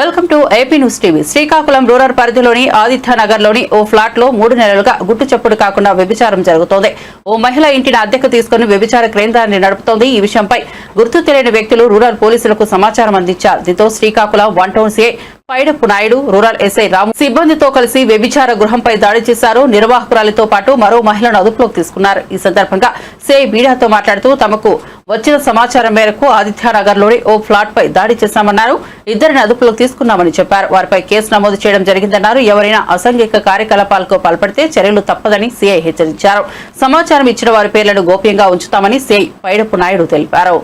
Welcome to AP news TV. Srikakulam rural పరిధిలోని ఆదిత్య నగర్లోని ఓ ఫ్లాట్లో మూడు నెలలుగా గుట్టు చప్పుడు కాకుండా వ్యభిచారం జరుగుతోంది. ఓ మహిళ ఇంటిని అద్దెకు తీసుకుని వ్యభిచార కేంద్రాన్ని నడుపుతోంది. ఈ విషయంపై గుర్తు తెలియని వ్యక్తులు రూరల్ పోలీసులకు సమాచారం అందించారు. దీంతో Srikakulam one town CI Paidapu Naidu rural SI Ramu సిబ్బందితో కలిసి వ్యభిచార గృహంపై దాడి చేశారు. నిర్వాహకురాలితో పాటు మరో మహిళను అదుపులోకి తీసుకున్నారు. ఈ సందర్భంగా సిఐ మీడియాతో మాట్లాడుతూ తమకు వచ్చిన సమాచారం మేరకు ఆదిత్యనగర్లోని ఓ ఫ్లాట్ పై దాడి చేశామన్నారు. ఇద్దరిని అదుపులోకి తీసుకున్నామని చెప్పారు. వారిపై కేసు నమోదు చేయడం జరిగిందన్నారు. ఎవరైనా అసంఘిక కార్యకలాపాలకు పాల్పడితే చర్యలు తప్పదని సిఐ హెచ్చరించారు. సమాచారం ఇచ్చిన వారి పేర్లను గోప్యంగా ఉంచుతామని సీఐ పైడపు నాయుడు తెలిపారు.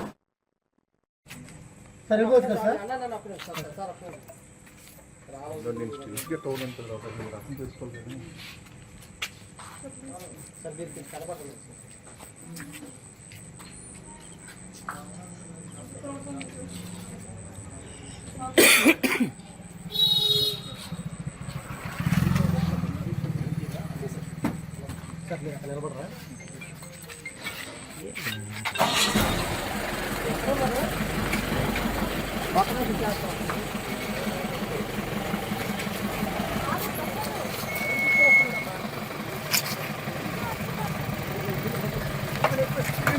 సరిపోతుంది సార్ నేను స్టేజ్కి టౌన్ ఉంటుంది కాబట్టి మీరు అర్థం చేసుకోవాలి సార్ దీనికి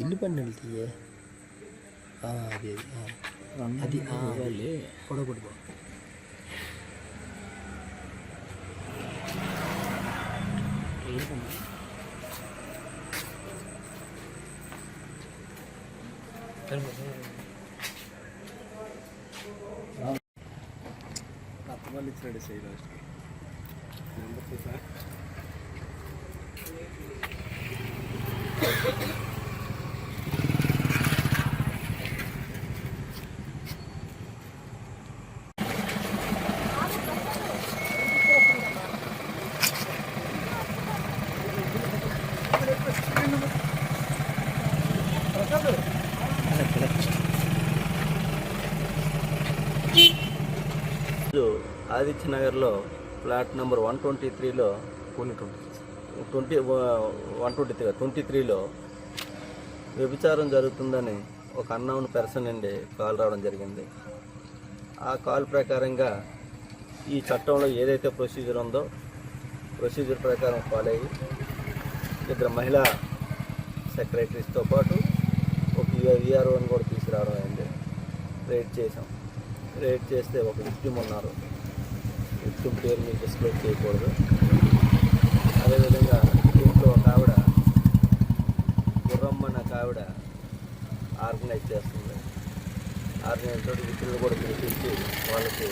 ఇల్లు పని వెళ్తాయే అది అది అది పొడగొట్టు అత్తమాలు ఇచ్చినాడు సై లాస్ట్ నెంబర్ సార్ ఈరోజు ఆదిత్య నగర్లో ఫ్లాట్ నెంబర్ వన్ ట్వంటీ త్రీలో twenty one twenty three twenty త్రీలో వ్యభిచారం జరుగుతుందని ఒక అన్నౌన్ పర్సన్ నుండి కాల్ రావడం జరిగింది. ఆ కాల్ ప్రకారంగా ఈ చట్టంలో ఏదైతే ప్రొసీజర్ ఉందో ప్రొసీజర్ ప్రకారం ఫాలో అయ్యి ఇద్దరు మహిళా సెక్రటరీస్తో పాటు ఒక విఆర్ఓని కూడా తీసుకురావడం అయింది. రేట్ చేసాం రేట్ చేస్తే ఒక విక్టిమ్ ఉన్నారు విక్టిమ్ పేరు మీరు డిస్క్లోజ్ చేయకూడదు. అదేవిధంగా దీంట్లో ఒక ఆవిడ గుర్రమ్మ నాకు ఆవిడ ఆర్గనైజ్ చేస్తుంది. ఆర్గనైజ్ తోటి విక్టులు కూడా పిలిపించి వాళ్ళకి